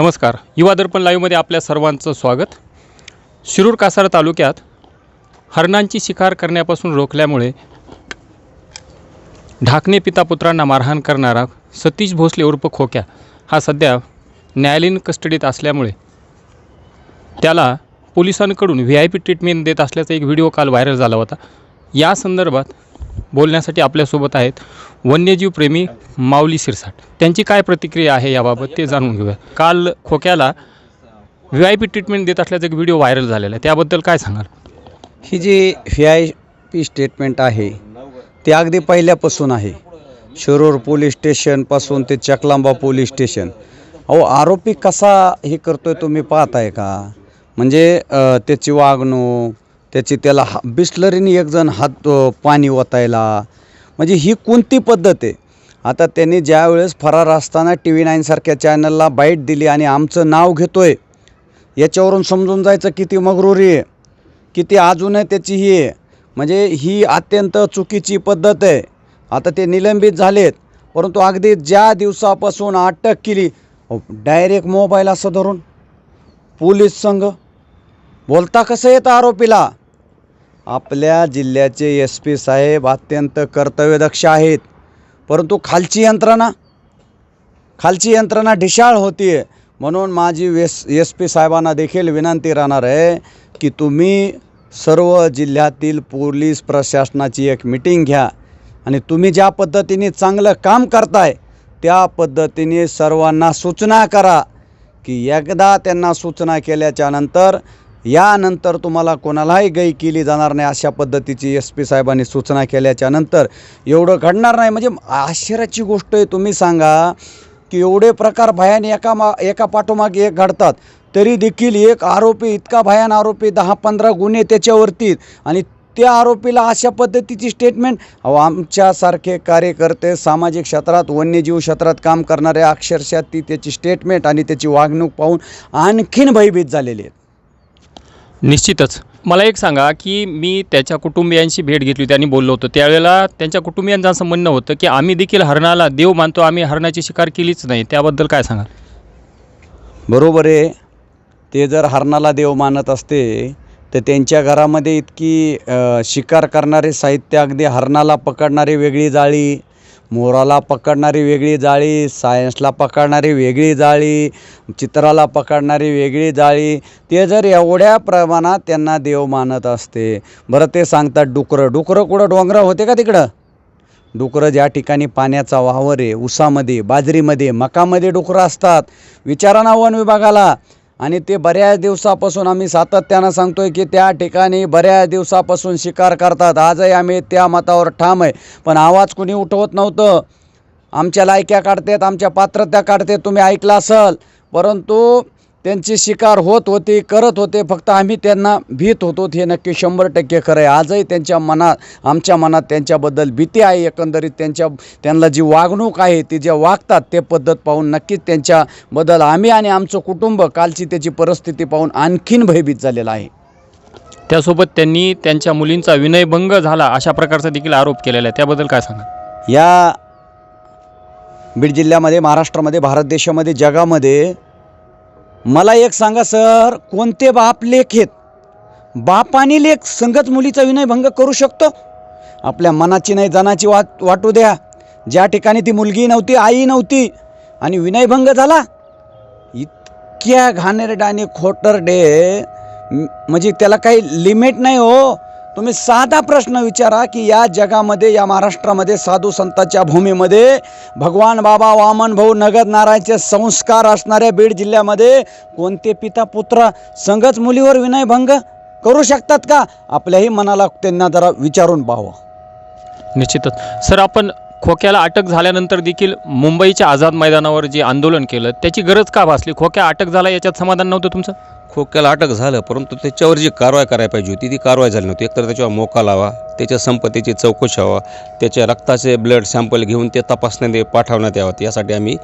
नमस्कार. युवा दर्पण लाईव्हमध्ये आपल्या सर्वांचं स्वागत. शिरूर कासार तालुक्यात हरणांची शिकार करण्यापासून रोखल्यामुळे ढाकणे पिता पुत्रांना मारहाण करणारा सतीश भोसले उर्फ खोक्या हा सध्या न्यायालयीन कस्टडीत असल्यामुळे त्याला पोलिसांकडून व्ही आय पी ट्रीटमेंट देत असल्याचा एक व्हिडिओ काल व्हायरल झाला होता. या संदर्भात बोलण्यासाठी आपल्यासोबत आहेत वन्यजीवप्रेमी माऊली सिरसाट त्यांची काय प्रतिक्रिया आहे याबाबत ते जाणून घेऊया. काल खोक्याला व्ही आय पी ट्रीटमेंट देत असल्याचा एक व्हिडिओ व्हायरल झालेला आहे. त्याबद्दल काय सांगाल? ही जी व्ही आय पी स्टेटमेंट आहे ती अगदी पहिल्यापासून आहे. शिरूर पोलीस स्टेशनपासून ते चकलांबा पोलीस स्टेशन अहो आरोपी कसा हे करतोय तुम्ही पाहताय का? म्हणजे त्याची वागणूक त्याची त्याला हा बिस्लरीने एकजण हात पाणी ओतायला. म्हणजे ही कोणती पद्धत आहे? आता त्यांनी ज्यावेळेस फरार असताना टी व्ही नाईनसारख्या चॅनलला बाईट दिली आणि आमचं नाव घेतो आहे याच्यावरून समजून जायचं किती मगरुरी आहे किती अजूनही त्याची ही आहे. म्हणजे ही अत्यंत चुकीची पद्धत आहे. आता ते निलंबित झालेत परंतु अगदी ज्या दिवसापासून अटक केली डायरेक्ट मोबाईल असं धरून पोलीस संघ. बोलता कसं येतं आरोपीला? आपल्या जिल्ह्याचे एस पी साहेब अत्यंत कर्तव्यदक्ष आहेत. परंतु खालची यंत्रणा खालची यंत्रणा ढिशाळ होती आहे म्हणून माझी एस एस पी साहेबांना देखील विनंती राहणार आहे की तुम्ही सर्व जिल्ह्यातील पोलीस प्रशासनाची एक मिटिंग घ्या. आणि तुम्ही ज्या पद्धतीने चांगलं काम करताय त्या पद्धतीने सर्वांना सूचना करा की एकदा त्यांना सूचना केल्याच्यानंतर यानंतर तुम्हाला कोणालाही गई केली जाणार नाही अशा पद्धतीची एस पी साहेबांनी सूचना केल्याच्यानंतर एवढं घडणार नाही. म्हणजे आश्चर्याची गोष्ट आहे तुम्ही सांगा की एवढे प्रकार भयान एका मा एका पाठोमागे एक घडतात. तरी देखील एक आरोपी इतका भयान आरोपी दहा पंधरा गुन्हे त्याच्यावरती आणि त्या आरोपीला अशा पद्धतीची स्टेटमेंट अहो आमच्यासारखे कार्यकर्ते सामाजिक क्षेत्रात वन्यजीव क्षेत्रात काम करणारे अक्षरशः ती त्याची स्टेटमेंट आणि त्याची वागणूक पाहून आणखीन भयभीत झालेली आहेत. निश्चितच. मला एक सांगा की मी त्याच्या कुटुंबियांशी भेट घेतली त्यांनी बोललो होतो. त्यावेळेला त्यांच्या कुटुंबियांचं असं म्हणणं होतं की आम्ही देखील हरणाला देव मानतो आम्ही हरणाची शिकार केलीच नाही. त्याबद्दल काय सांगाल? बरोबर आहे. ते जर हरणाला देव मानत असते तर त्यांच्या घरामध्ये इतकी अ, शिकार करणारे साहित्य अगदी हरणाला पकडणारी वेगळी जाळी मोराला पकडणारी वेगळी जाळी सायन्सला पकडणारी वेगळी जाळी चित्राला पकडणारी वेगळी जाळी ते जर एवढ्या प्रमाणात त्यांना देव मानत असते बरं ते सांगतात डुकरं डुकरं कुठं डोंगरं होते का तिकडं? डुकरं ज्या ठिकाणी पाण्याचा वावर आहे ऊसामध्ये बाजरीमध्ये मकामध्ये डुकरं असतात. विचारा ना वन विभागाला आणि ते बऱ्याच दिवसापासून आम्ही सातत्यानं सांगतोय की त्या ठिकाणी बऱ्याच दिवसापासून शिकार करतात. आजही आम्ही त्या मतावर ठाम आहे. पण आवाज कुणी उठवत नव्हतं. आमच्या लायक्या काढतात आमच्या पात्रत्या काढते तुम्ही ऐकलं असाल. परंतु त्यांची शिकार होत होती करत होते फक्त आम्ही त्यांना भीत होतो हे नक्की शंभर टक्के खरं आहे. आजही त्यांच्या मनात आमच्या मनात त्यांच्याबद्दल भीती आहे एकंदरीत त्यांच्या त्यांना जी वागणूक आहे ती जे वागतात ते पद्धत पाहून नक्कीच त्यांच्याबद्दल आम्ही आणि आमचं कुटुंब कालची त्याची परिस्थिती पाहून आणखीन भयभीत झालेलं आहे. त्यासोबत त्यांनी त्यांच्या मुलींचा विनयभंग झाला अशा प्रकारचा देखील आरोप केलेला आहे. त्याबद्दल काय सांगा या बीड जिल्ह्यामध्ये महाराष्ट्रामध्ये भारत देशामध्ये जगामध्ये मला एक सांगा सर कोणते बाप लेख आहेत? बाप आणि लेख संगत मुलीचा विनयभंग करू शकतो? आपल्या मनाची नाही जनाची वाट वाटू द्या. ज्या ठिकाणी ती मुलगी नव्हती आई नव्हती आणि विनयभंग झाला इतक्या घाणेरडाने आणि खोटरडे म्हणजे त्याला काही लिमिट नाही हो. तुम्ही साधा प्रश्न विचारा की या जगामध्ये या महाराष्ट्रामध्ये साधू संतांच्या भूमीमध्ये भगवान बाबा वामन भाऊ नगद नारायणचे संस्कार असणाऱ्या बीड जिल्ह्यामध्ये कोणते पिता पुत्र संगच मुलीवर विनयभंग करू शकतात का? आपल्याही मनाला त्यांना जरा विचारून पाहावं. निश्चितच. सर आपण खोक्याला अटक झाल्यानंतर देखील मुंबईच्या आझाद मैदानावर जे आंदोलन केलं त्याची गरज का भासली? खोक्या अटक झाला याच्यात समाधान नव्हतं तुमचं? खोक्याला अटक झालं परंतु त्याच्यावर जी कारवाई करायला पाहिजे होती ती कारवाई झाली नव्हती. एकतर त्याच्यावर मोका लावा त्याच्या संपत्तीची चौकशी व्हावा त्याच्या रक्ताचे ब्लड सॅम्पल घेऊन ते तपासण्यात पाठवण्यात यावं यासाठी आम्ही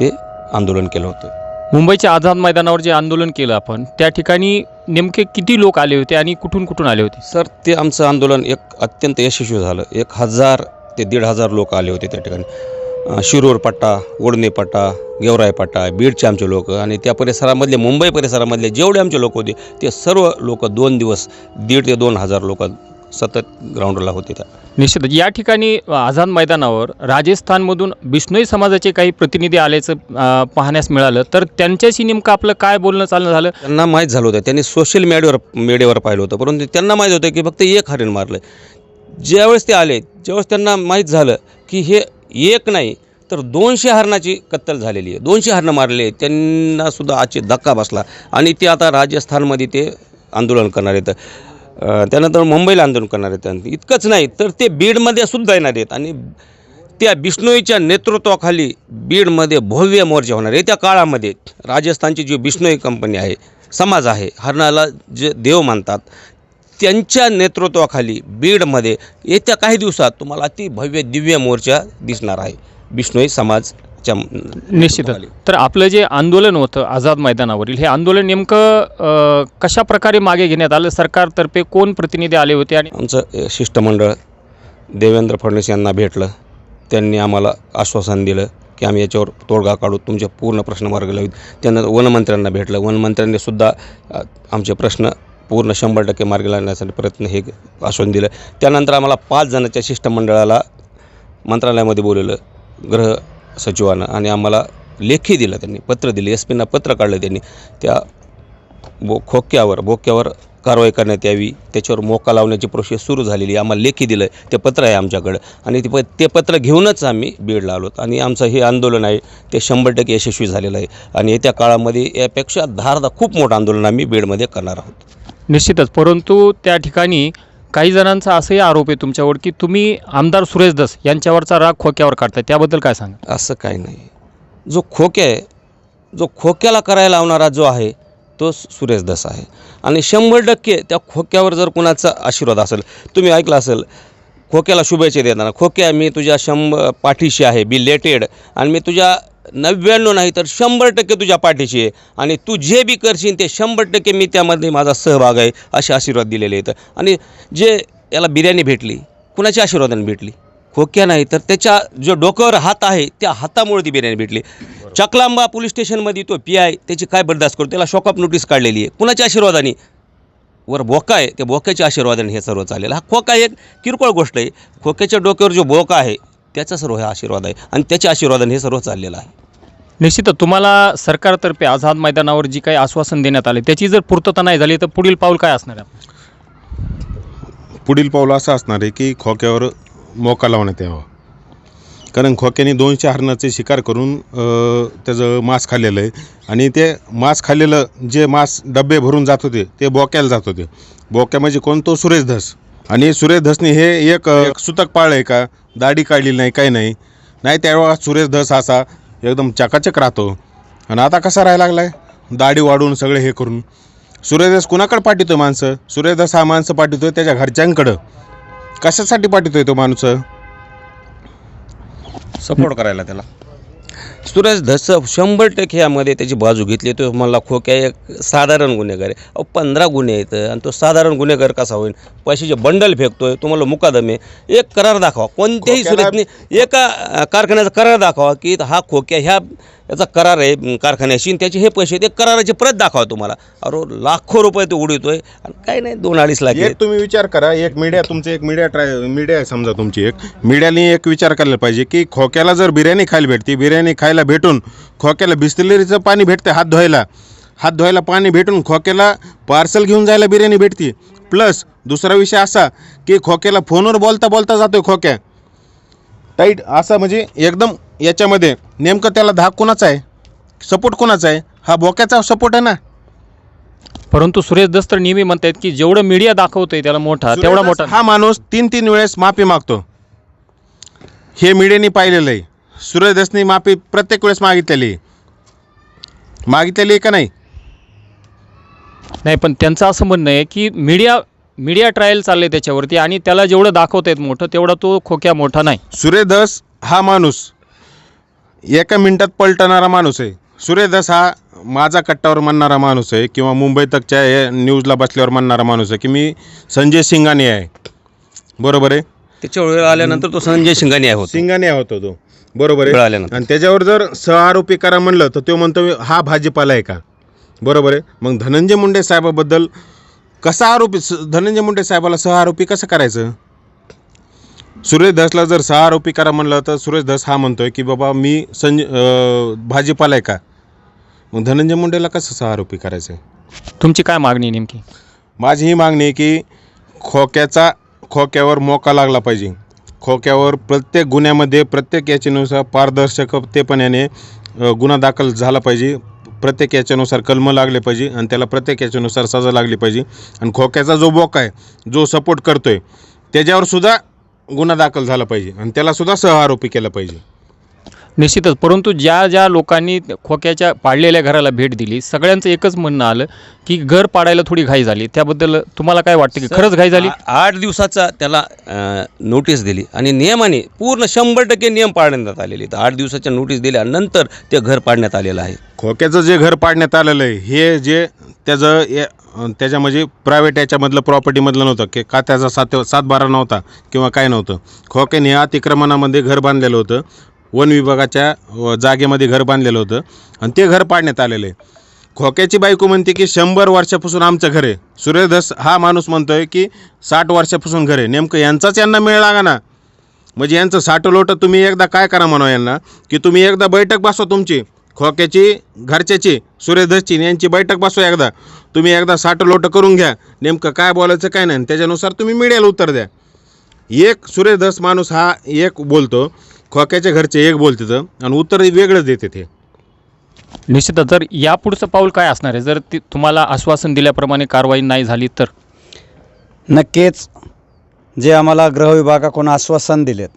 ते आंदोलन केलं होतं. मुंबईच्या आझाद मैदानावर जे आंदोलन केलं आपण त्या ठिकाणी नेमके किती लोक आले होते आणि कुठून कुठून आले होते? सर ते आमचं आंदोलन एक अत्यंत यशस्वी झालं. एक हजार ते दीड हजार लोक आले होते त्या ठिकाणी. शिरूर पट्टा ओढणे पट्टा गेवराई पट्टा बीडचे आमचे लोक आणि त्या परिसरामधले मुंबई परिसरामधले जेवढे आमचे लोक होते ते सर्व लोक दोन दिवस दीड ते दोन हजार लोक सतत ग्राउंडला होते त्या. निश्चितच. या ठिकाणी आझाद मैदानावर राजस्थानमधून बिष्णोई समाजाचे काही प्रतिनिधी आल्याचं पाहण्यास मिळालं. तर त्यांच्याशी नेमकं आपलं काय बोलणं चालणं झालं? त्यांना माहीत झालं होतं. त्यांनी सोशल मीडियावर मीडियावर पाहिलं होतं. परंतु त्यांना माहीत होतं की फक्त एक हरिण मारलं ज्यावेळेस ते आले ज्यावेळेस त्यांना माहीत झालं की हे एक नाही तर दोनशे हरणाची कत्तल झालेली आहे. दोनशे हरणं मारले आहेत त्यांनासुद्धा आजचे धक्का बसला. आणि ते आता राजस्थानमध्ये ते आंदोलन करणार आहेत. त्यानंतर मुंबईला आंदोलन करणार आहेत. इतकंच नाही तर ते बीडमध्ये सुद्धा येणार आहेत. आणि त्या बिष्णोईच्या नेतृत्वाखाली बीडमध्ये भव्य मोर्चा होणार आहे. त्या काळामध्ये राजस्थानची जी बिष्णोई कंपनी आहे समाज आहे हरणाला जे देव मानतात त्यांच्या नेतृत्वाखाली बीडमध्ये येत्या काही दिवसात तुम्हाला अति भव्य दिव्य मोर्चा दिसणार आहे. बिष्णोई समाजच्या निश्चितच. तर आपलं जे आंदोलन होतं आझाद मैदानावरील हे आंदोलन नेमकं कशा प्रकारे मागे घेण्यात आलं? सरकारतर्फे कोण प्रतिनिधी आले होते आणि आमचं शिष्टमंडळ देवेंद्र फडणवीस यांना भेटलं. त्यांनी आम्हाला आश्वासन दिलं की आम्ही याच्यावर तोडगा काढू. तुमचे पूर्ण प्रश्न मार्ग लावू त्यानंतर वनमंत्र्यांना भेटलं. वनमंत्र्यांनी सुद्धा आमचे प्रश्न पूर्ण शंभर टक्के मार्गी लावण्यासाठी प्रयत्न हे आश्वासन दिलं. त्यानंतर आम्हाला पाच जणांच्या शिष्टमंडळाला मंत्रालयामध्ये बोलवलं गृह सचिवानं. आणि आम्हाला लेखी दिलं त्यांनी पत्र दिले. एस पींना पत्र काढलं त्यांनी. त्या बो खोक्यावर बोक्यावर कारवाई करण्यात यावी त्याच्यावर मोका लावण्याची प्रोसेस सुरू झालेली आम्हाला लेखी दिलं ते पत्र आहे आमच्याकडं. आणि ते प ते पत्र घेऊनच आम्ही बीडला आलोत आणि आमचं हे आंदोलन आहे ते शंभर टक्के यशस्वी झालेलं आहे. आणि येत्या काळामध्ये यापेक्षा धारदा खूप मोठं आंदोलन आम्ही बीडमध्ये करणार आहोत. निश्चितच. परंतु त्या ठिकाणी काही जणांचा असंही आरोप आहे तुमच्यावर की तुम्ही आमदार सुरेश दस यांच्यावरचा राग खोक्यावर काढताय. त्याबद्दल काय सांगा असं काही नाही. जो खोक्या आहे जो खोक्याला करायला लावणारा जो आहे तो सुरेश दस आहे. आणि शंभर टक्के त्या खोक्यावर जर कुणाचा आशीर्वाद असेल तुम्ही ऐकलं असेल खोक्याला शुभेच्छा देताना खोक्या मी तुझ्या शंभर पाठीशी आहे बी लेटेड आणि मी तुझ्या नव्याण्णव नाही तर शंभर टक्के तुझ्या पाठीशी आहे. आणि तू जे बी करशील ते शंभर टक्के मी त्यामध्ये माझा सहभाग आहे असे आशीर्वाद दिलेले आहेत. आणि जे याला बिर्याणी भेटली कुणाच्या आशीर्वादाने भेटली? खोक्या नाही तर त्याच्या जो डोक्यावर हात आहे त्या हातामुळे ती बिर्याणी भेटली. चकलांबा पोलीस स्टेशनमध्ये तो पी आय त्याची काय बर्दास्त करतो त्याला शॉकअप नोटीस काढलेली आहे. कुणाच्या आशीर्वादाने? वर बोका आहे त्या बोक्याच्या आशीर्वादाने हे सर्व चालेल हा खोका एक किरकोळ गोष्ट आहे. खोक्याच्या डोक्यावर जो बोका आहे त्याचा सर्व हे आशीर्वाद आहे. आणि त्याच्या आशीर्वादाने हे सर्व चाललेलं आहे. निश्चितच तुम्हाला सरकारतर्फे आझाद मैदानावर जी काही आश्वासन देण्यात आले त्याची जर पूर्तता नाही झाली तर पुढील पाऊल काय असणार आहे? पुढील पाऊल असं असणार आहे की खोक्यावर मोका लावण्यात यावा. कारण खोक्याने दोनशे हरणाचे शिकार करून अ, त्याचं मांस खाल्लेलं आहे. आणि ते मांस खाल्लेलं जे मांस डबे भरून जात होते ते बोक्याला जात होते. बोक्या म्हणजे कोण तो सुरेश धस? आणि सुरेश धसने हे एक अ, सुतक पाळलं आहे का? दाढी काढलेली नाही काही नाही. नाही त्यावेळा सुरेश धस असा एकदम चकाचक राहतो. आणि आता कसा राहायला लागला आहे दाढी वाढून सगळे हे करून. सूर्यदास कुणाकडे पाठवतो माणसं? सूर्यदास हा माणसं पाठवतो त्याच्या घरच्यांकडं. कशासाठी पाठवतोय तो माणूस? सपोर्ट करायला त्याला. सुरेश धस शंभर टक्के यामध्ये त्याची बाजू घेतली. तो मला खोक्या एक साधारण गुन्हेगार आहे. अहो पंधरा गुन्हे आहेत. आणि तो साधारण गुन्हेगार कसा होईल? पैशाचे बंडल फेकतोय. तुम्हाला मुकादम. आहे एक करार दाखवा. कोणत्याही सुरेशने एका कारखान्याचा करार दाखवा की हा खोक्या ह्या याचा करार आहे कारखान्याशी आणि त्याचे हे पैसे ते कराराची प्रत दाखवा तुम्हाला. अरे लाखो रुपये तो उडवतोय. आणि काही नाही दोन अडीच लाख. एक तुम्ही विचार करा. एक मीडिया तुमचं एक मीडिया ट्राय मीडिया आहे समजा तुमची एक. मीडियाने एक विचार करायला पाहिजे की खोक्याला जर बिर्याणी खायला भेटते बिर्याणी खायला भेटून खोक्याला बिस्लरीचं पाणी भेटते हात धुवायला. हात धुवायला पाणी भेटून खोक्याला पार्सल घेऊन जायला बिर्याणी भेटते. प्लस दुसरा विषय असा की खोक्याला फोनवर बोलता बोलता जातोय खोक्या. टाईट असा म्हणजे एकदम याच्यामध्ये नेमकं त्याला धाक कोणाचा आहे? सपोर्ट कोणाचा आहे? हा बोक्याचा सपोर्ट आहे ना? परंतु सुरेश दस तर नेहमी म्हणतात की जेवढं मीडिया दाखवतोय त्याला मोठा तेवढा मोठा. हा माणूस तीन तीन वेळेस माफी मागतो. हे मीडियाने पाहिलेलं आहे. सूर्यदासनी माफी प्रत्येक वेळेस मागितलेली. मागितलेली आहे का नाही? नाही पण त्यांचं असं म्हणणं आहे की मीडिया मीडिया ट्रायल चालले त्याच्यावरती आणि त्याला जेवढं दाखवतायत मोठं तेवढा तो खोक्या मोठा नाही. सूर्यदास हा माणूस एका मिनिटात पलटणारा माणूस आहे. सूर्यदास हा माझा कट्टावर म्हणणारा माणूस आहे किंवा मुंबई तकच्या हे न्यूजला बसल्यावर म्हणणारा माणूस आहे की मी संजय सिंगाने आहे. बरोबर आहे? त्याच्या वेळ आल्यानंतर तो संजय शिंगाणे होतो. सिंगाने होतो तो. बरोबर आहे? मिळाल्यानंतर आणि त्याच्यावर जर सहआरोपी करा म्हणलं तर तो म्हणतो हा भाजीपाला आहे का? बरोबर आहे? मग धनंजय मुंडे साहेबाबद्दल कसा आरोपी धनंजय मुंडे साहेबाला सहआरोपी कसं करायचं? सुरेश धसला जर सहआरोपी करा म्हणलं तर सुरेश धस हा म्हणतोय की बाबा मी संज भाजीपाला आहे का? मग धनंजय मुंडेला कसं सहआरोपी करायचं तुमची काय मागणी आहे नेमकी? माझी ही मागणी आहे की खोक्याचा खोक्यावर मोका लागला पाहिजे. खोक्यावर प्रत्येक गुन्ह्यामध्ये प्रत्येक याच्यानुसार पारदर्शकतेपणाने गुन्हा दाखल झाला पाहिजे. प्रत्येक याच्यानुसार कलमं लागले पाहिजे आणि त्याला प्रत्येक याच्यानुसार सजा लागली पाहिजे. आणि खोक्याचा जो बोका आहे जो सपोर्ट करतोय त्याच्यावर सुद्धा गुन्हा दाखल झाला पाहिजे आणि त्याला सुद्धा सहआरोपी केला पाहिजे. निश्चितच. परंतु ज्या ज्या लोकांनी खोक्याच्या पाडलेल्या घराला भेट दिली सगळ्यांचं एकच म्हणणं आलं की घर पाडायला थोडी घाई झाली. त्याबद्दल तुम्हाला काय वाटतं की खरंच घाई झाली? आठ दिवसाचा त्याला नोटीस दिली आणि नियमाने पूर्ण शंभर टक्के नियम पाळण्यात आलेले आहेत. आठ दिवसाच्या नोटीस दिल्यानंतर ते घर पाडण्यात आलेलं आहे. खोक्याचं जे घर पाडण्यात आलेलं आहे हे जे त्याचं ये- अं, त्याच्या म्हणजे प्रायव्हेट याच्यामधलं प्रॉपर्टीमधलं नव्हतं की का त्याचा सात सात बारा नव्हता किंवा काय नव्हतं. खोक्याने अतिक्रमणामध्ये घर बांधलेलं होतं. वन विभागाच्या जागेमध्ये घर बांधलेलं होतं. आणि ते घर पाडण्यात आलेलं आहे. खोक्याची बायको म्हणते की शंभर वर्षापासून आमचं घर आहे. सूर्यधस हा माणूस म्हणतो आहे की साठ वर्षापासून घर आहे. नेमकं यांचाच यांना मेळ लागा ना. म्हणजे यांचं साठलोट तुम्ही एकदा काय करा म्हणा यांना की तुम्ही एकदा बैठक बसवा तुमची खोक्याची घरच्याची सूर्यधसची यांची बैठक बसवा एकदा. तुम्ही एकदा साठलोट करून घ्या. नेमकं काय बोलायचं काय नाही. आणि त्याच्यानुसार तुम्ही मीडियाला उत्तर द्या. एक सूर्यधस माणूस हा एक बोलतो खोक्याच्या घरचे एक बोलतात आणि उत्तर वेगळंच देते ते. निश्चितच जर यापुढचं पाऊल काय असणार आहे? जर ती तुम्हाला आश्वासन दिल्याप्रमाणे कारवाई नाही झाली तर? नक्कीच. जे आम्हाला गृह विभागाकडून आश्वासन दिलेत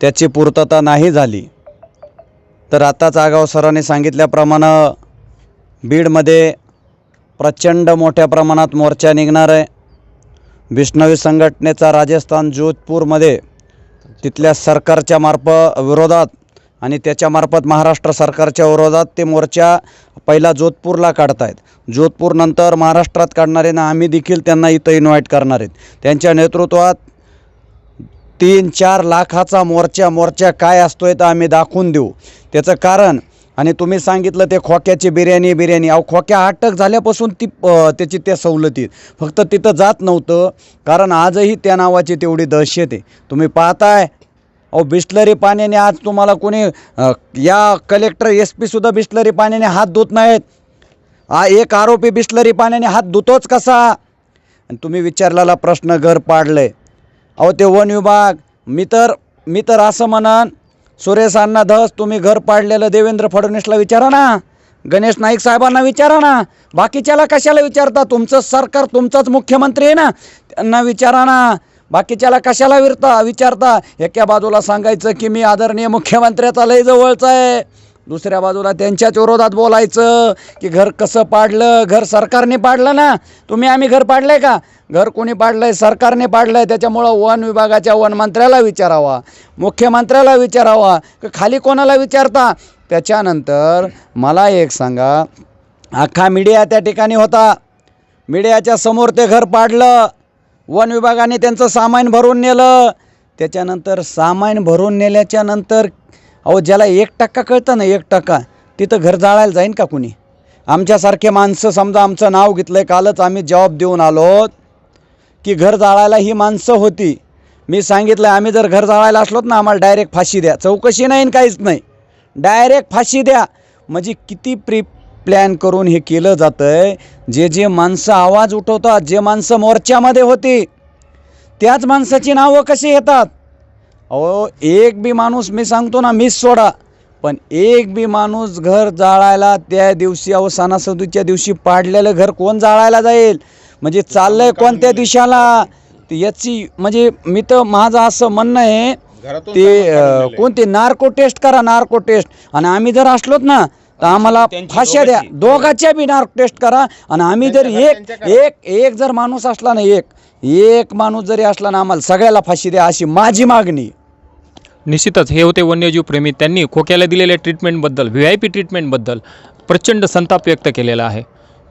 त्याची पूर्तता नाही झाली तर आताच आगाव सरांनी सांगितल्याप्रमाणे बीडमध्ये प्रचंड मोठ्या प्रमाणात मोर्चा निघणार आहे. विष्णवी संघटनेचा राजस्थान जोधपूरमध्ये तिथल्या सरकारच्या मार्फ विरोधात आणि त्याच्यामार्फत महाराष्ट्र सरकारच्या विरोधात ते मोर्चा पहिला जोधपूरला काढत आहेत जोधपूरनंतर महाराष्ट्रात काढणारे ना आम्ही देखील त्यांना इथं इन्व्हाइट करणार आहेत. त्यांच्या नेतृत्वात तीन चार लाखाचा मोर्चा मोर्चा काय असतो आहे तर आम्ही दाखवून देऊ. त्याचं कारण आणि तुम्ही सांगितलं ते खोक्याची बिर्याणी बिर्याणी. अहो खोक्या अटक झाल्यापासून ती त्याची त्या सवलतीत फक्त तिथं जात नव्हतं कारण आजही त्या नावाची तेवढी दहशत आहे. तुम्ही पाहताय? अहो बिस्लरी पाण्याने आज तुम्हाला कोणी या कलेक्टर एस पीसुद्धा बिस्लरी पाण्याने हात धुत नाहीत. हा एक आरोपी बिस्लरी पाण्याने हात धुतोच कसा? आणि तुम्ही विचारलेला प्रश्न घर पाडलं आहे अहो ते वन विभाग मी तर मी तर असं म्हणन सुरेश अण्णा धस तुम्ही घर पाडलेलं देवेंद्र फडणवीसला विचारा ना. गणेश नाईक साहेबांना विचारा ना. बाकीच्याला कशाला विचारता? तुमचं सरकार तुमचाच मुख्यमंत्री आहे ना. त्यांना विचारा ना. बाकीच्याला कशाला विरता विचारता? एका बाजूला सांगायचं की मी आदरणीय मुख्यमंत्र्याचा लय जवळचा आहे. दुसऱ्या बाजूला त्यांच्याच विरोधात बोलायचं की घर कसं पाडलं? घर सरकारने पाडलं ना? तुम्ही आम्ही घर पाडलंय का? घर कोणी पाडलंय? सरकारने पाडलंय. त्याच्यामुळं वन विभागाच्या वन मंत्र्याला विचारावा मुख्यमंत्र्याला विचारावा की खाली कोणाला विचारता? त्याच्यानंतर मला एक सांगा अख्खा मीडिया त्या ठिकाणी होता. मीडियाच्या समोर ते घर पाडलं. वन विभागाने त्यांचं सामान भरून नेलं. त्याच्यानंतर सामान भरून नेल्याच्या नंतर अहो ज्याला एक टक्का कळतं ना एक टक्का तिथं घर जाळायला जाईन का कुणी? आमच्यासारखे माणसं समजा आमचं नाव घेतलं आहे कालच आम्ही जॉब देऊन आलो की घर जाळायला ही माणसं होती. मी सांगितलं आम्ही जर घर जाळायला असलोत ना आम्हाला डायरेक्ट फाशी द्या. चौकशी नाही काहीच नाही. डायरेक्ट फाशी द्या. म्हणजे किती प्री प्लॅन करून हे केलं जातं आहे जे जे माणसं आवाज उठवतात जे माणसं मोर्चामध्ये होती त्याच माणसाची नावं कशी येतात? अहो एक बी माणूस मी सांगतो ना मीच सोडा. पण एक बी माणूस घर जाळायला त्या दिवशी अहो सणासुदीच्या दिवशी पाडलेलं घर कोण जाळायला जाईल? म्हणजे चाललंय कोणत्या दिशाला? याची म्हणजे मी तर माझं असं म्हणणं आहे ते कोणते नार्को टेस्ट करा नार्को टेस्ट. आणि आम्ही जर असलोत ना तर आम्हाला फाश्या द्या. दोघांची. दोघाच्या बी नार्को टेस्ट करा. आणि आम्ही जर एक एक एक जर माणूस असला ना एक एक माणूस जरी असला ना आम्हाला सगळ्याला फाशी द्या अशी माझी मागणी. निश्चितच हे होते वन्यजीव प्रेमी. त्यांनी खोक्याला दिलेल्या ट्रीटमेंटबद्दल व्ही आय पी ट्रीटमेंटबद्दल प्रचंड संताप व्यक्त केलेला आहे.